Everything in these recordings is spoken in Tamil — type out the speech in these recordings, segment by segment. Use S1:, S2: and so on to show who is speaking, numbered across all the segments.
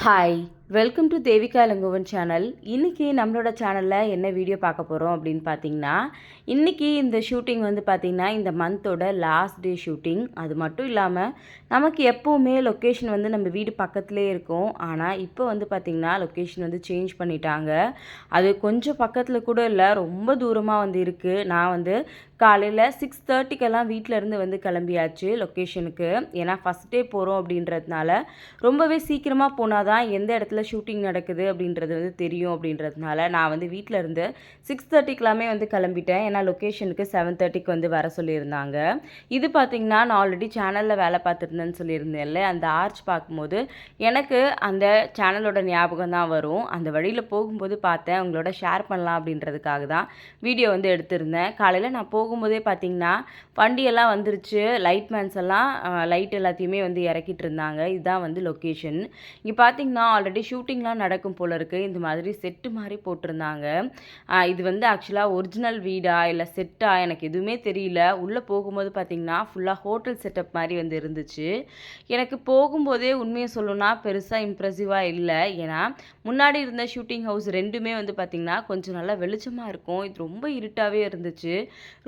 S1: Hi. Welcome to Devika language channel இன்றைக்கி நம்மளோட சேனலில் என்ன வீடியோ பார்க்க போகிறோம் அப்படின்னு பார்த்தீங்கன்னா இன்றைக்கி இந்த ஷூட்டிங் வந்து பார்த்திங்கன்னா இந்த மந்தோட லாஸ்ட் டே ஷூட்டிங் அது மட்டும் இல்லாமல் நமக்கு எப்போவுமே லொக்கேஷன் வந்து நம்ம வீடு பக்கத்துலேயே இருக்கும். ஆனால் இப்போ வந்து பார்த்திங்கன்னா லொக்கேஷன் வந்து சேஞ்ச் பண்ணிட்டாங்க. அது கொஞ்சம் பக்கத்தில் கூட இல்லை ரொம்ப தூரமாக வந்து இருக்குது நான் வந்து காலையில் சிக்ஸ் தேர்ட்டிக்கெல்லாம் வீட்டிலேருந்து வந்து கிளம்பியாச்சு லொக்கேஷனுக்கு ஏன்னா ஃபஸ்ட் டே போகிறோம் அப்படின்றதுனால ரொம்பவே சீக்கிரமாக போனால் தான் எந்த இடத்துல ஷூட்டிங் நடக்குது அப்படின்றது வந்து தெரியும் அப்படின்றதுனால நான் வந்து வீட்டில் இருந்து சிக்ஸ் தேர்ட்டிக்கெல்லாமே வந்து கிளம்பிட்டேன். ஏன்னா லொக்கேஷனுக்கு செவன் தேர்ட்டிக்கு வந்து வர சொல்லியிருந்தாங்க. இது பார்த்திங்கன்னா நான் ஆல்ரெடி சேனலில் வேலை பார்த்துருந்தேன்னு சொல்லியிருந்தேன்ல அந்த ஆர்ச் பார்க்கும்போது எனக்கு அந்த சேனலோட ஞாபகம் தான் வரும். அந்த வழியில் போகும்போது பார்த்தேன் உங்களோட ஷேர் பண்ணலாம் அப்படின்றதுக்காக தான் வீடியோ வந்து எடுத்திருந்தேன். காலையில் நான் போகும்போதே பார்த்தீங்கன்னா வண்டியெல்லாம் வந்துருச்சு. லைட் மேன்ஸ் எல்லாம் லைட் எல்லாத்தையுமே வந்து இறக்கிட்டு இருந்தாங்க. இதுதான் வந்து லொக்கேஷன் இங்கே பார்த்தீங்கன்னா ஆல்ரெடி ஷூட்டிங்லாம் நடக்கும் போல இருக்குது இந்த மாதிரி செட்டு மாதிரி போட்டிருந்தாங்க. இது வந்து ஆக்சுவலாக ஒரிஜினல் வீடா இல்லை செட்டா எனக்கு எதுவுமே தெரியல. உள்ளே போகும்போது பார்த்தீங்கன்னா ஃபுல்லாக ஹோட்டல் செட்டப் மாதிரி வந்து இருந்துச்சு. எனக்கு போகும்போதே உண்மையை சொல்லணும்னா பெருசாக இம்ப்ரெசிவாக இல்லை. ஏன்னா முன்னாடி இருந்த ஷூட்டிங் ஹவுஸ் ரெண்டுமே வந்து பார்த்திங்கன்னா கொஞ்சம் நல்லா வெளிச்சமாக இருக்கும். இது ரொம்ப இருட்டாகவே இருந்துச்சு.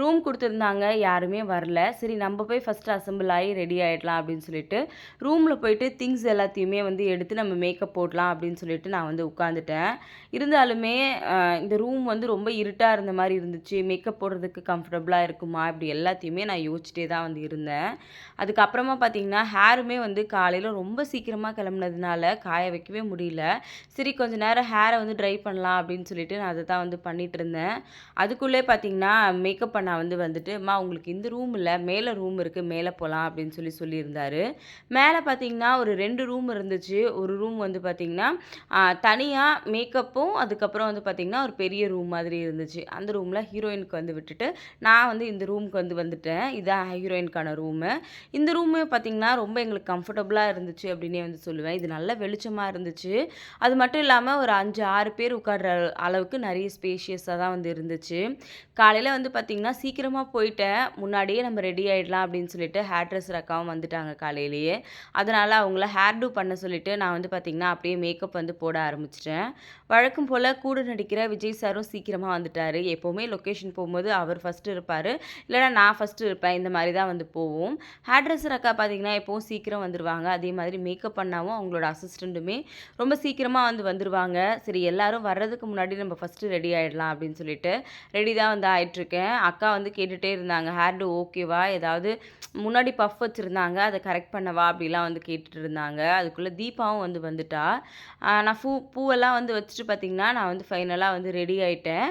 S1: ரூம் கொடுத்துருந்தாங்க யாருமே வரல. சரி நம்ம போய் ஃபஸ்ட்டு அசம்பிள் ஆகி ரெடி ஆகிடலாம் அப்படின்னு சொல்லிட்டு ரூமில் போயிட்டு திங்ஸ் எல்லாத்தையுமே வந்து எடுத்து நம்ம மேக்கப் போடலாம். அப்படின்னு சொல்லிட்டு நான் வந்து உட்காந்துட்டேன் இருந்தாலுமே இந்த ரூம் வந்து ரொம்ப இருட்டாக இருந்த மாதிரி இருந்துச்சு. மேக்கப் போடுறதுக்கு கம்ஃபர்டபுளாக இருக்குமா? இப்படி எல்லாத்தையுமே நான் யோசிச்சிட்டே தான் வந்து இருந்தேன். அதுக்கப்புறமா பார்த்தீங்கன்னா ஹேருமே வந்து காலையில் ரொம்ப சீக்கிரமாக கிளம்புனதுனால காய வைக்கவே முடியல. சரி கொஞ்ச நேரம் ஹேரை வந்து ட்ரை பண்ணலாம் அப்படின்னு சொல்லிட்டு நான் அதை தான் வந்து பண்ணிகிட்டு இருந்தேன். அதுக்குள்ளே பார்த்தீங்கன்னா மேக்கப் பண்ண வந்து வந்துட்டு அம்மா உங்களுக்கு இந்த ரூம் இல்லை. மேலே ரூம் இருக்குது மேலே போகலாம் அப்படின்னு சொல்லி சொல்லியிருந்தாரு. மேலே பார்த்தீங்கன்னா ஒரு ரெண்டு ரூம் இருந்துச்சு. ஒரு ரூம் வந்து பார்த்தீங்கன்னா தனியாக மேக்கப்பும் அதுக்கப்புறம் வந்து பார்த்திங்கன்னா ஒரு பெரிய ரூம் மாதிரி இருந்துச்சு. அந்த ரூமில் ஹீரோயினுக்கு வந்து விட்டுட்டு நான் வந்து இந்த ரூமுக்கு வந்து வந்துட்டேன். இதான் ஹீரோயினுக்கான ரூமு இந்த ரூமு பார்த்திங்கன்னா ரொம்ப எங்களுக்கு கம்ஃபர்டபுளாக இருந்துச்சு அப்படின்னே வந்து சொல்லுவேன். இது நல்ல வெளிச்சமாக இருந்துச்சு. அது மட்டும் இல்லாமல் ஒரு அஞ்சு ஆறு பேர் உட்கார்ற அளவுக்கு நிறைய ஸ்பேஷியஸாக தான் வந்து இருந்துச்சு. காலையில் வந்து பார்த்திங்கன்னா சீக்கிரமாக போயிட்டேன். முன்னாடியே நம்ம ரெடி ஆகிடலாம் அப்படின்னு சொல்லிட்டு ஹேர் ட்ரெஸ்ஸர் அக்காவும் வந்துட்டாங்க காலையிலேயே. அதனால் அவங்கள ஹேர் டூ பண்ண சொல்லிட்டு நான் வந்து பார்த்திங்கன்னா அப்படியே மேக்கப் வந்து போட ஆரம்பிச்சிட்டேன். வழக்கம் போல் கூட நடிக்கிற விஜய் சாரும் சீக்கிரமாக வந்துட்டார். எப்போவுமே லொக்கேஷன் போகும்போது அவர் ஃபஸ்ட்டு இருப்பார். இல்லைனா நான் ஃபஸ்ட்டு இருப்பேன். இந்த மாதிரி தான் வந்து போவோம். ஹேர் ட்ரெஸ்ஸர் அக்கா பார்த்தீங்கன்னா எப்போவும் சீக்கிரம் வந்துடுவாங்க அதே மாதிரி மேக்கப் பண்ணாவும் அவங்களோட அசிஸ்டண்ட்டுமே ரொம்ப சீக்கிரமாக வந்து வந்துடுவாங்க சரி எல்லாரும் வர்றதுக்கு முன்னாடி நம்ம ஃபஸ்ட்டு ரெடி ஆகிடலாம் அப்படின்னு சொல்லிட்டு ரெடி தான் வந்து ஆகிட்ருக்கேன் அக்கா வந்து கேட்டுகிட்டே இருந்தாங்க. ஹேர் டூ ஓகேவா ஏதாவது முன்னாடி பஃப் வச்சுருந்தாங்க. அதை கரெக்ட் பண்ணவா? அப்படிலாம் வந்து கேட்டுட்டு இருந்தாங்க. அதுக்குள்ளே தீபாவும் வந்து வந்துட்டா. நான் பூ பூவெல்லாம் வந்து வச்சுட்டு பார்த்தீங்கன்னா நான் வந்து ஃபைனலாக வந்து ரெடி ஆகிட்டேன்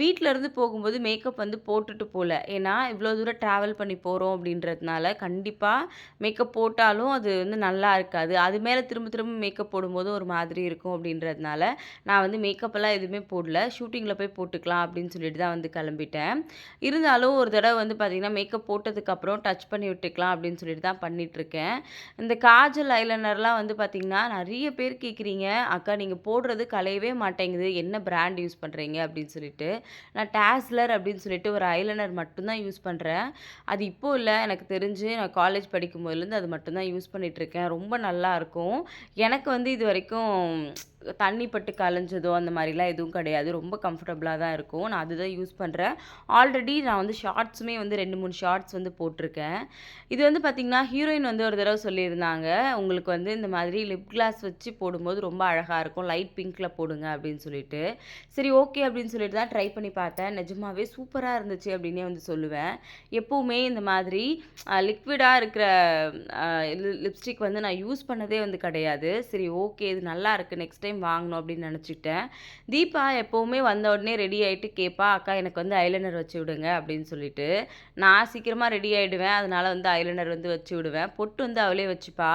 S1: வீட்டில் இருந்து போகும்போது மேக்கப் வந்து போட்டுட்டு போகல ஏன்னா இவ்வளோ தூரம் ட்ராவல் பண்ணி போகிறோம் அப்படின்றதுனால கண்டிப்பாக மேக்கப் போட்டாலும் அது வந்து நல்லா இருக்காது. அது மேலே திரும்ப திரும்ப மேக்கப் போடும்போது ஒரு மாதிரி இருக்கும் அப்படின்றதுனால நான் வந்து மேக்கப்பெல்லாம் எதுவுமே போடல. ஷூட்டிங்கில் போய் போட்டுக்கலாம் அப்படின்னு சொல்லிட்டு தான் வந்து கிளம்பிட்டேன். இருந்தாலும் ஒரு தடவை வந்து பார்த்திங்கன்னா மேக்கப் போட்டதுக்கப்புறம் டச் பண்ணி விட்டுக்கலாம் அப்படின்னு சொல்லிட்டு தான் பண்ணிகிட்ருக்கேன் இந்த காஜல் ஐலைனர்லாம் வந்து பார்த்திங்கன்னா நிறைய பேர் கேட்குறீங்க அக்கா நீங்கள் போடுறது கலையவே மாட்டேங்குது. என்ன பிராண்ட் யூஸ் பண்ணுறீங்க அப்படின்னு சொல்லிட்டு நான் டேஸ்லர் அப்படின்னு சொல்லிட்டு ஒரு ஐலைனர் மட்டும்தான் யூஸ் பண்ணுறேன் அது இப்போ இல்லை. எனக்கு தெரிஞ்சு நான் காலேஜ் படிக்கும் போதுலேருந்து அது மட்டும்தான் யூஸ் பண்ணிகிட்ருக்கேன் ரொம்ப நல்லா இருக்கும். எனக்கு வந்து இது வரைக்கும் தண்ணி பட்டு கலைஞ்சதோ அந்த மாதிரிலாம் எதுவும் கிடையாது. ரொம்ப கம்ஃபர்டபுளாக தான் இருக்கும். நான் அதுதான் யூஸ் பண்ணுறேன் ஆல்ரெடி நான் வந்து ஷார்ட்ஸுமே வந்து ரெண்டு மூணு ஷார்ட்ஸ் வந்து போட்டிருக்கேன். இது வந்து பார்த்திங்கன்னா ஹீரோயின் வந்து ஒரு தடவை சொல்லியிருந்தாங்க. உங்களுக்கு வந்து இந்த மாதிரி லிப் கிளாஸ் வச்சு போடும்போது ரொம்ப அழகாக இருக்கும். லைட் பிங்க்கில் போடுங்க அப்படின்னு சொல்லிட்டு. சரி ஓகே அப்படின்னு சொல்லிட்டு தான் ட்ரை பண்ணி பார்த்தேன். நிஜமாவே சூப்பராக இருந்துச்சு அப்படின்னே வந்து சொல்லுவேன். எப்போவுமே இந்த மாதிரி லிக்விடாக இருக்கிற லிப்ஸ்டிக் வந்து நான் யூஸ் பண்ணதே வந்து கிடையாது. சரி ஓகே இது நல்லா இருக்குது நெக்ஸ்ட் டைம் வாங்கணும் அப்படின்னு நினச்சிக்கிட்டேன் தீபா எப்போவுமே வந்த உடனே ரெடி ஆகிட்டு கேட்பா அக்கா எனக்கு வந்து ஐலைனர் வச்சு விடுங்க அப்படின்னு சொல்லிட்டு. நான் சீக்கிரமாக ரெடி ஆகிடுவேன் அதனால் வந்து ஐலைனர் வந்து வச்சு விடுவேன். பொட்டு வந்து அவளே வச்சுப்பா.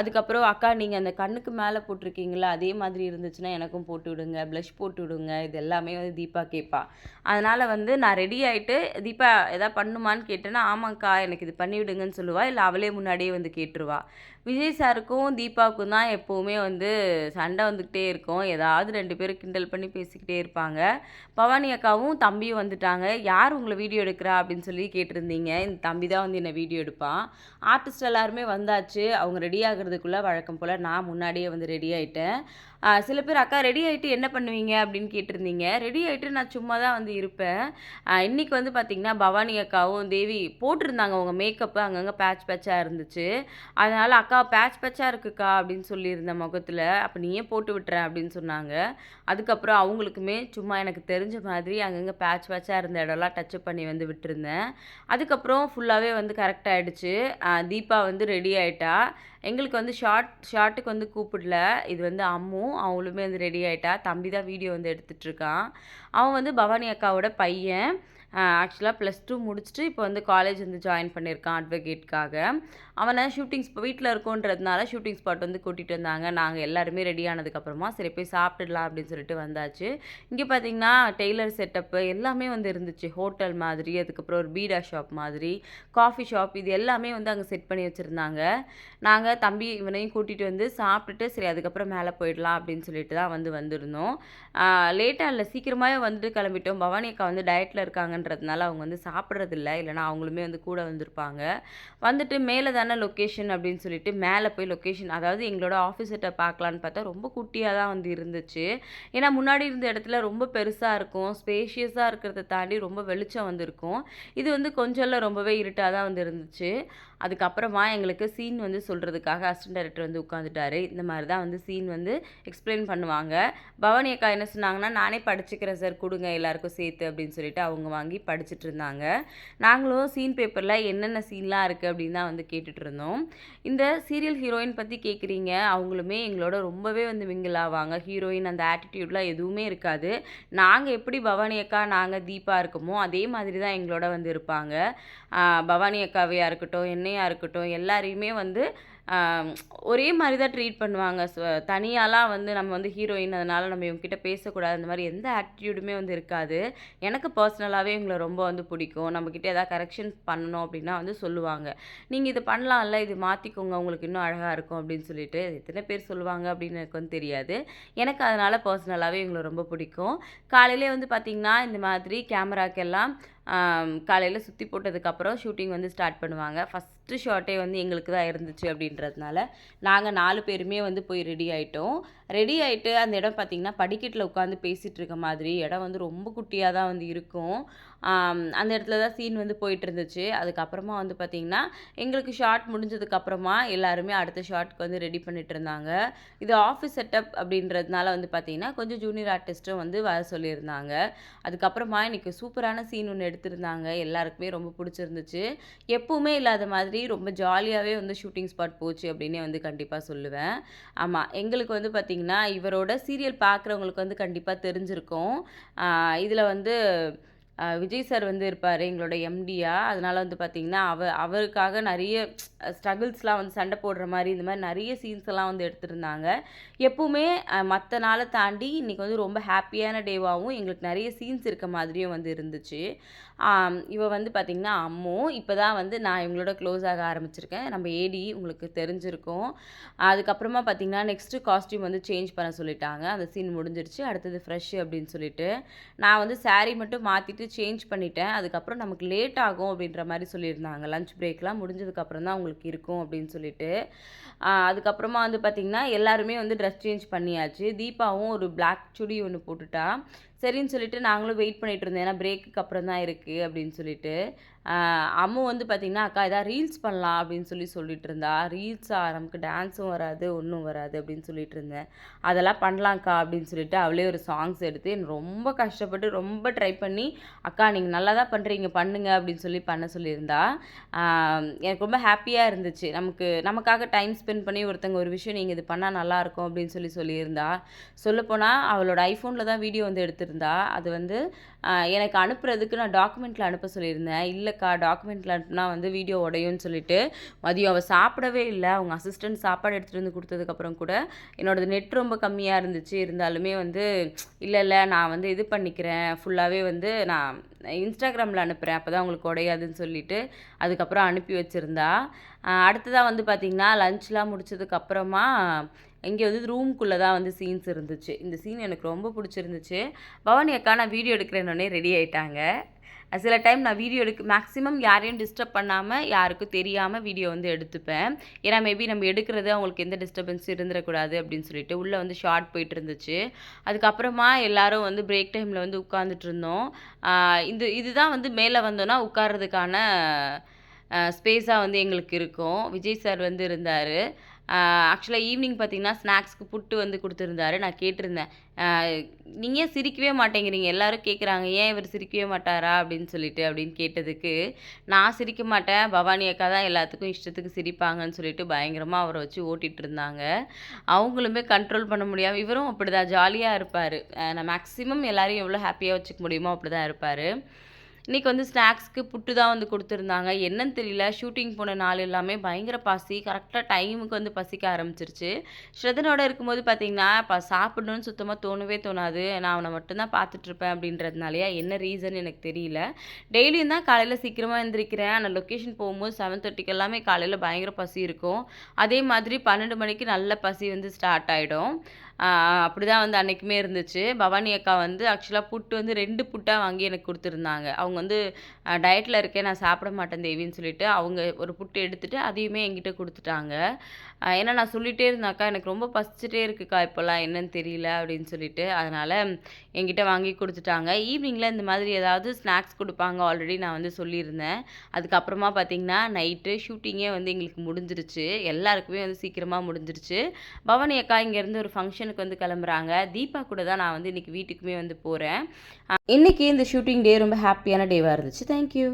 S1: அதுக்கப்புறம் அக்கா நீங்கள் அந்த கண்ணுக்கு மேலே போட்டிருக்கீங்களா அதே மாதிரி இருந்துச்சுன்னா எனக்கும் போட்டு விடுங்க. ப்ளஷ் போட்டு விடுங்க. இது எல்லாமே வந்து தீபா கேட்பா அதனால் வந்து நான் ரெடி ஆகிட்டு தீபா எதாவது பண்ணுமான்னு கேட்டேன்னா ஆமாங்க்கா எனக்கு இது பண்ணி விடுங்கன்னு சொல்லுவாள் இல்லை அவளே முன்னாடியே வந்து கேட்டுருவா. விஜய் சாருக்கும் தீபாவுக்கும் தான் எப்போவுமே வந்து சண்டை வந்துக்கிட்டே இருக்கும். ஏதாவது ரெண்டு பேரும் கிண்டல் பண்ணி பேசிக்கிட்டே இருப்பாங்க. பவானி அக்காவும் தம்பியும் வந்துட்டாங்க. யார் உங்களை வீடியோ எடுக்கிறா அப்படின்னு சொல்லி கேட்டிருந்தீங்க. இந்த தம்பி தான் வந்து என்னை வீடியோ எடுப்பான் ஆர்டிஸ்ட் எல்லாருமே வந்தாச்சு. அவங்க ரெடி ஆகிறதுக்குள்ளே வழக்கம் போல் நான் முன்னாடியே வந்து ரெடி ஆகிட்டேன் சில பேர் அக்கா ரெடி ஆகிட்டு என்ன பண்ணுவீங்க? அப்படின்னு கேட்டிருந்தீங்க. ரெடி ஆகிட்டு நான் சும்மா தான் வந்து இருப்பேன். இன்றைக்கி வந்து பார்த்திங்கன்னா பவானி அக்காவும் தேவி போட்டிருந்தாங்க. அவங்க மேக்கப்பு அங்கங்கே பேட்ச் பேட்சாக இருந்துச்சு. அதனால் அக்கா பேட்ச் பேட்சாக இருக்குக்கா அப்படின்னு சொல்லியிருந்தேன் முகத்தில் அப்போ நீயே போட்டு விட்டுறேன் அப்படின்னு சொன்னாங்க. அதுக்கப்புறம் அவங்களுக்குமே சும்மா எனக்கு தெரிஞ்ச மாதிரி அங்கங்கே பேட்ச் பேட்சாக இருந்த இடம்லாம் டச் பண்ணி வந்து விட்டுருந்தேன். அதுக்கப்புறம் ஃபுல்லாகவே வந்து கரெக்ட் ஆகிடுச்சு தீபா வந்து ரெடி ஆகிட்டா எங்களுக்கு வந்து ஷார்ட் ஷார்ட்டுக்கு வந்து கூப்பிடல. இது வந்து அம்மு அவங்களுமே வந்து ரெடி ஆகிட்டா தம்பி தான் வீடியோ வந்து எடுத்துகிட்ருக்கான் அவன் வந்து பவானி அக்காவோட பையன். ஆக்சுவலாக ப்ளஸ் டூ முடிச்சுட்டு இப்போ வந்து காலேஜ் வந்து ஜாயின் பண்ணியிருக்கான் அட்வொகேட்காக அவனை ஷூட்டிங் வீட்டில் இருக்கோன்றதுனால ஷூட்டிங் ஸ்பாட் வந்து கூட்டிகிட்டு வந்தாங்க. நாங்கள் எல்லாருமே ரெடி ஆனதுக்கப்புறமா சரி போய் சாப்பிட்டுடலாம் அப்படின்னு சொல்லிட்டு வந்தாச்சு. இங்கே பார்த்தீங்கன்னா டெய்லர் செட்டப்பு எல்லாமே வந்து இருந்துச்சு. ஹோட்டல் மாதிரி அதுக்கப்புறம் ஒரு பீடா ஷாப் மாதிரி காஃபி ஷாப் இது எல்லாமே வந்து அங்கே செட் பண்ணி வச்சுருந்தாங்க. நாங்கள் தம்பி இவனையும் கூட்டிகிட்டு வந்து சாப்பிட்டுட்டு சரி அதுக்கப்புறம் மேலே போயிடலாம் அப்படின்னு சொல்லிட்டு தான் வந்து வந்திருந்தோம். லேட்டாக இல்லை சீக்கிரமாகவே வந்துட்டு கிளம்பிட்டோம். பவானி அக்கா வந்து டயட்டில் இருக்காங்கன்றதுனால அவங்க வந்து சாப்பிட்றதில்ல. இல்லைனா அவங்களுமே வந்து கூட வந்திருப்பாங்க. வந்துட்டு மேலே தானே லொக்கேஷன் அப்படின்னு சொல்லிட்டு மேலே போய் லொக்கேஷன் அதாவது எங்களோட ஆஃபீஸர்கிட்ட பார்க்கலான்னு பார்த்தா ரொம்ப குட்டியாக தான் வந்து இருந்துச்சு. ஏன்னா முன்னாடி இருந்த இடத்துல ரொம்ப பெருசாக இருக்கும். ஸ்பேஷியஸாக இருக்கிறத தாண்டி ரொம்ப வெளிச்சம் வந்திருக்கும். இது வந்து கொஞ்சம்லாம் ரொம்பவே இருட்டாக தான் வந்து இருந்துச்சு. அதுக்கப்புறமா எங்களுக்கு சீன் வந்து சொல்கிறதுக்காக அசிஸ்டன்ட் டைரக்டர் வந்து உட்காந்துட்டாரு இந்த மாதிரி தான் வந்து சீன் வந்து எக்ஸ்பிளைன் பண்ணுவாங்க. பவானி அக்கா என்ன சொன்னாங்கன்னா நானே படிச்சுக்கிறேன் சார் கொடுங்க எல்லாருக்கும் சேர்த்து அப்படின்னு சொல்லிட்டு அவங்க வாங்கி படிச்சுட்டு இருந்தாங்க. நாங்களும் சீன் பேப்பரில் என்னென்ன சீன்லாம் இருக்குது அப்படின்னு தான் வந்து கேட்டுட்டு இருந்தோம். இந்த சீரியல் ஹீரோயின் பற்றி கேட்குறீங்க அவங்களுமே எங்களோட ரொம்பவே வந்து மிங்கிள் ஆவாங்க. ஹீரோயின் அந்த ஆட்டிடியூட்லாம் எதுவுமே இருக்காது. நாங்கள் எப்படி பவானி அக்கா நாங்கள் தீபா இருக்கோமோ அதே மாதிரி தான் எங்களோட வந்து இருப்பாங்க. பவானி அக்காவையாக இருக்கட்டும் என்ன என்னையாக இருக்கட்டும் எல்லாரையுமே வந்து ஒரே மாதிரி தான் ட்ரீட் பண்ணுவாங்க. ஸோ தனியாலாம் வந்து நம்ம வந்து ஹீரோயின் அதனால் நம்ம இவங்ககிட்ட பேசக்கூடாது. அந்த மாதிரி எந்த ஆட்டிடியூடுமே வந்து இருக்காது. எனக்கு பர்சனலாகவே இவங்களை ரொம்ப வந்து பிடிக்கும். நம்மக்கிட்ட எதாவது கரெக்ஷன்ஸ் பண்ணணும் அப்படின்னா வந்து சொல்லுவாங்க. நீங்கள் இது பண்ணலாம்ல இது மாற்றிக்கோங்க உங்களுக்கு இன்னும் அழகாக இருக்கும் அப்படின்னு சொல்லிட்டு எத்தனை பேர் சொல்லுவாங்க அப்படின்னு எனக்கு வந்து தெரியாது. எனக்கு அதனால் பர்சனலாகவே இவங்களை ரொம்ப பிடிக்கும். காலையிலே வந்து பார்த்திங்கன்னா இந்த மாதிரி கேமராக்கெல்லாம் காலையில் சுற்றி போட்டதுக்கப்புறம் ஷூட்டிங் வந்து ஸ்டார்ட் பண்ணுவாங்க. ஃபஸ்ட்டு ஷார்ட்டே வந்து எங்களுக்கு தான் இருந்துச்சு அப்படின்றதுனால நாங்கள் நாலு பேருமே வந்து போய் ரெடி ஆகிட்டோம் ரெடி ஆகிட்டு அந்த இடம் பார்த்திங்கன்னா படிக்கட்டில் உட்காந்து பேசிகிட்டு இருக்க மாதிரி. இடம் வந்து ரொம்ப குட்டியாக தான் வந்து இருக்கும். அந்த இடத்துல தான் சீன் வந்து போயிட்டு இருந்துச்சு. அதுக்கப்புறமா வந்து பார்த்திங்கன்னா எங்களுக்கு ஷார்ட் முடிஞ்சதுக்கப்புறமா எல்லாருமே அடுத்த ஷார்ட்க்கு வந்து ரெடி பண்ணிட்டு இருந்தாங்க. இது ஆஃபீஸ் செட்டப் அப்படின்றதுனால வந்து பார்த்திங்கன்னா கொஞ்சம் ஜூனியர் ஆர்டிஸ்ட்டும் வந்து வர சொல்லியிருந்தாங்க. அதுக்கப்புறமா இன்றைக்கி சூப்பரான சீன் ஒன்று எடுத்திருந்தாங்க. எல்லாருக்குமே ரொம்ப பிடிச்சிருந்துச்சு. எப்பவுமே இல்லாத மாதிரி ரொம்ப ஜாலியாகவே வந்து ஷூட்டிங் ஸ்பாட் போச்சு அப்படின்னே வந்து கண்டிப்பாக சொல்லுவேன். ஆமாம் எங்களுக்கு வந்து பார்த்திங்கன்னா இவரோட சீரியல் பார்க்குறவங்களுக்கு வந்து கண்டிப்பாக தெரிஞ்சிருக்கும். இதில் வந்து விஜய் சார் வந்து இருப்பார் எங்களோட எம்டியா அதனால் வந்து பார்த்திங்கன்னா அவ அவருக்காக நிறைய ஸ்ட்ரகிள்ஸ்லாம் வந்து சண்டை போடுற மாதிரி இந்த மாதிரி நிறைய சீன்ஸ் எல்லாம் வந்து எடுத்திருந்தாங்க. எப்பவுமே மற்ற நாளை தாண்டி இன்றைக்கி வந்து ரொம்ப ஹாப்பியான டேவாகவும் எங்களுக்கு நிறைய சீன்ஸ் இருக்க மாதிரியும் வந்து இருந்துச்சு. இவ வந்து பார்த்திங்கன்னா அம்மு இப்போ தான் வந்து நான் இவங்களோட க்ளோஸ் ஆக ஆரம்பிச்சிருக்கேன். நம்ம ஏடி உங்களுக்கு தெரிஞ்சிருக்கும். அதுக்கப்புறமா பார்த்திங்கன்னா நெக்ஸ்ட்டு காஸ்ட்யூம் வந்து சேஞ்ச் பண்ண சொல்லிட்டாங்க. அந்த சீன் முடிஞ்சிருச்சு அடுத்தது ஃப்ரெஷ் அப்படின்னு சொல்லிட்டு. நான் வந்து சாரீ மட்டும் மாற்றிட்டு சேஞ்ச் பண்ணிட்டேன். அதுக்கப்புறம் நமக்கு லேட் ஆகும் அப்படின்ற மாதிரி சொல்லியிருந்தாங்க. லஞ்ச் பிரேக்லாம் முடிஞ்சதுக்கப்புறம் தான் உங்களுக்கு இருக்கும் அப்படின்னு சொல்லிட்டு. அதுக்கப்புறமா வந்து பார்த்திங்கன்னா எல்லாருமே வந்து ட்ரெஸ் சேஞ்ச் பண்ணியாச்சு. தீபாவும் ஒரு பிளாக் சுடி ஒன்று போட்டுட்டா. சரின்னு சொல்லிட்டு நாங்களும் வெயிட் பண்ணிகிட்டு இருந்தோம். ஏன்னா பிரேக்குக்கு அப்புறம் தான் இருக்குது அப்படின்னு சொல்லிட்டு. அம்மு வந்து பார்த்திங்கன்னா அக்கா எதாவது ரீல்ஸ் பண்ணலாம் அப்படின்னு சொல்லி சொல்லிட்டு இருந்தா ரீல்ஸ் நமக்கு டான்ஸும் வராது ஒன்றும் வராது அப்படின்னு சொல்லிட்டு இருந்தேன் அதெல்லாம் பண்ணலாம்க்கா அப்படின்னு சொல்லிட்டு அவளே ஒரு சாங்ஸ் எடுத்து ரொம்ப கஷ்டப்பட்டு ரொம்ப ட்ரை பண்ணி அக்கா நீங்கள் நல்லா தான் பண்ணுறீங்க பண்ணுங்க அப்படின்னு சொல்லி பண்ண சொல்லியிருந்தா. எனக்கு ரொம்ப ஹாப்பியாக இருந்துச்சு. நமக்கு நமக்காக டைம் ஸ்பெண்ட் பண்ணி ஒருத்தங்க ஒரு விஷயம் நீங்கள் இது பண்ணால் நல்லாயிருக்கும் அப்படின்னு சொல்லி சொல்லியிருந்தா. சொல்லப்போனால் அவளோட ஐஃபோனில் தான் வீடியோ வந்து எடுத்திருந்தா. அது வந்து எனக்கு அனுப்புறதுக்கு நான் டாக்குமெண்ட்டில் அனுப்ப சொல்லியிருந்தேன். இல்லைக்கா டாக்குமெண்ட்டில் அனுப்புனா வந்து வீடியோ உடையும்னு சொல்லிட்டு. மதியம் அவள் சாப்பிடவே இல்லை. அவங்க அசிஸ்டன்ட் சாப்பாடு எடுத்துகிட்டு வந்து கொடுத்ததுக்கப்புறம் கூட என்னோடது நெட் ரொம்ப கம்மியாக இருந்துச்சு. இருந்தாலுமே வந்து இல்லை இல்லை நான் வந்து இது பண்ணிக்கிறேன். ஃபுல்லாகவே வந்து நான் இன்ஸ்டாகிராமில் அனுப்புகிறேன் அப்போ தான் உங்களுக்கு உடையாதுன்னு சொல்லிட்டு அதுக்கப்புறம் அனுப்பி வச்சுருந்தா. அடுத்ததாக வந்து பார்த்திங்கன்னா லஞ்ச்லாம் முடிச்சதுக்கப்புறமா இங்கே வந்து ரூம்குள்ளே தான் வந்து சீன்ஸ் இருந்துச்சு. இந்த சீன் எனக்கு ரொம்ப பிடிச்சிருந்துச்சு. பவானி அக்கா நான் வீடியோ எடுக்கிறேன்னொடனே ரெடி ஆயிட்டாங்க. சில டைம் நான் வீடியோ எடுக்க மேக்ஸிமம் யாரையும் டிஸ்டர்ப் பண்ணாமல் யாருக்கும் தெரியாமல் வீடியோ வந்து எடுத்துப்பேன். ஏன்னா மேபி நம்ம எடுக்கிறது அவங்களுக்கு எந்த டிஸ்டர்பன்ஸும் இருந்துடக்கூடாது அப்படின்னு சொல்லிட்டு உள்ளே வந்து ஷார்ட் போயிட்டு இருந்துச்சு. அதுக்கப்புறமா எல்லாரும் வந்து பிரேக் டைமில் வந்து உட்காந்துட்டு இருந்தோம். இந்த இதுதான் வந்து மேலே வந்தோன்னா உட்கார்றதுக்கான ஸ்பேஸாக வந்து எங்களுக்கு இருக்கும். விஜய் சார் வந்து இருந்தார். ஆக்சுவலாக ஈவினிங் பார்த்தீங்கன்னா ஸ்நாக்ஸ்க்கு புட்டு வந்து கொடுத்துருந்தாரு. நான் கேட்டிருந்தேன். நீங்கள் ஏன் சிரிக்கவே மாட்டேங்கிறீங்க? எல்லோரும் கேட்குறாங்க ஏன் இவர் சிரிக்கவே மாட்டாரா? அப்படின்னு சொல்லிட்டு அப்படின்னு கேட்டதுக்கு நான் சிரிக்க மாட்டேன். பவானி அக்கா தான் எல்லாத்துக்கும் இஷ்டத்துக்கு சிரிப்பாங்கன்னு சொல்லிட்டு பயங்கரமாக அவரை வச்சு ஓட்டிகிட்டு இருந்தாங்க. அவங்களுமே கண்ட்ரோல் பண்ண முடியாமல் இவரும் அப்படி தான் ஜாலியாக இருப்பார். நான் மேக்ஸிமம் எல்லோரும் எவ்வளோ ஹாப்பியாக வச்சுக்க முடியுமோ அப்படி தான் இருப்பார். இன்றைக்கி வந்து ஸ்நாக்ஸ்க்கு புட்டு தான் வந்து கொடுத்துருந்தாங்க. என்னன்னு தெரியல. ஷூட்டிங் போன நாள் எல்லாமே பயங்கர பசி. கரெக்டாக டைமுக்கு வந்து பசிக்க ஆரம்பிச்சிருச்சு. ஸ்ரதனோட இருக்கும்போது பார்த்தீங்கன்னா இப்போ சாப்பிடணும்னு சுத்தமாக தோணவே தோணாது. நான் அவனை மட்டும்தான் பார்த்துட்ருப்பேன் அப்படின்றதுனாலயா என்ன ரீசன் எனக்கு தெரியல. டெய்லியும் தான் காலையில் சீக்கிரமாக எழுந்திரிக்கிறேன் ஆனால் லொக்கேஷன் போகும்போது செவன் தேர்ட்டிக்கு எல்லாமே காலையில் பயங்கர பசி இருக்கும். அதே மாதிரி பன்னெண்டு மணிக்கு நல்ல பசி வந்து ஸ்டார்ட் ஆகிடும் அப்படி தான் வந்து அன்றைக்குமே இருந்துச்சு. பவானி அக்கா வந்து ஆக்சுவலாக புட்டு வந்து ரெண்டு புட்டாக வாங்கி எனக்கு கொடுத்துருந்தாங்க. அவங்க வந்து டயட்டில் இருக்கேன் நான் சாப்பிட மாட்டேன் தேவின்னு சொல்லிட்டு அவங்க ஒரு புட்டு எடுத்துகிட்டு அதையுமே என்கிட்ட கொடுத்துட்டாங்க. ஏன்னா நான் சொல்லிகிட்டே இருந்தாக்கா எனக்கு ரொம்ப பசிச்சுட்டே இருக்குக்கா இப்போல்லாம் என்னன்னு தெரியல அப்படின்னு சொல்லிட்டு. அதனால் என்கிட்ட வாங்கி கொடுத்துட்டாங்க. ஈவினிங்கில் இந்த மாதிரி ஏதாவது ஸ்நாக்ஸ் கொடுப்பாங்க ஆல்ரெடி நான் வந்து சொல்லியிருந்தேன். அதுக்கப்புறமா பார்த்தீங்கன்னா நைட்டு ஷூட்டிங்கே வந்து எங்களுக்கு முடிஞ்சிருச்சு. எல்லாருக்குமே வந்து சீக்கிரமாக முடிஞ்சிருச்சு. பவானி அக்கா இங்கேருந்து ஒரு ஃபங்க்ஷனுக்கு வந்து கிளம்புறாங்க. தீபா கூட தான் நான் வந்து இன்றைக்கி வீட்டுக்குமே வந்து போகிறேன் இன்றைக்கி இந்த ஷூட்டிங் டே ரொம்ப ஹாப்பியான டேவாக இருந்துச்சு. தேங்க்யூ